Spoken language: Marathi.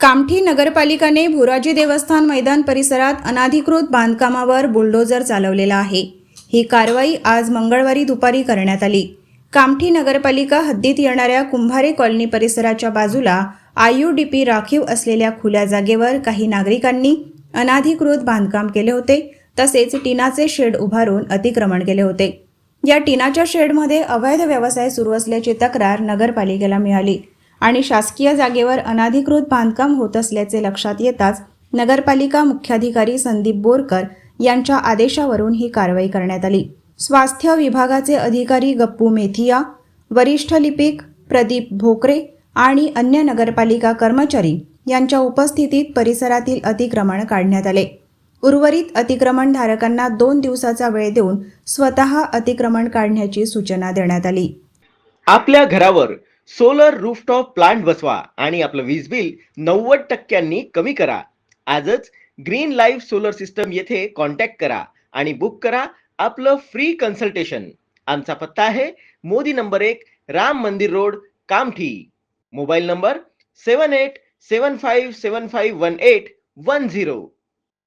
कामठी नगरपालिकाने भुराजी देवस्थान मैदान परिसरात अनाधिकृत बांधकामावर बुलडोजर चालवलेला आहे. ही कारवाई आज मंगळवारी दुपारी करण्यात आली. कामठी नगरपालिका हद्दीत येणाऱ्या कुंभारे कॉलनी परिसराच्या बाजूला आययुडीपी राखीव असलेल्या खुल्या जागेवर काही नागरिकांनी अनाधिकृत बांधकाम केले होते. तसेच टिनाचे शेड उभारून अतिक्रमण केले होते. या टिनाच्या शेडमध्ये अवैध व्यवसाय सुरू असल्याची तक्रार नगरपालिकेला मिळाली. आणि शासकीय जागेवर अनाधिकृत बांधकाम होत असल्याचे लक्षात येताच नगरपालिका मुख्याधिकारी संदीप बोरकर यांच्या आदेशावरून ही कारवाई करण्यात आली. स्वास्थ्य विभागाचे अधिकारी गप्पू मेथिया वरिष्ठ लिपिक प्रदीप भोकरे आणि अन्य नगरपालिका कर्मचारी यांच्या उपस्थितीत परिसरातील अतिक्रमण काढण्यात आले. उर्वरित अतिक्रमणधारकांना दोन दिवसाचा वेळ देऊन स्वतः अतिक्रमण काढण्याची सूचना देण्यात आली. आपल्या घरावर सोलर रूफटॉप प्लांट बसवा आणि आपलं वीज बिल नव्वद टक्क्यांनी कमी करा. आजच ग्रीन लाईफ सोलर सिस्टम येथे कॉन्टॅक्ट करा आणि बुक करा आपलं फ्री कन्सल्टेशन आमचा पत्ता आहे मोदी नंबर एक Ram Mandir road Kamthi. Mobile number seven eight seven five seven five one eight one zero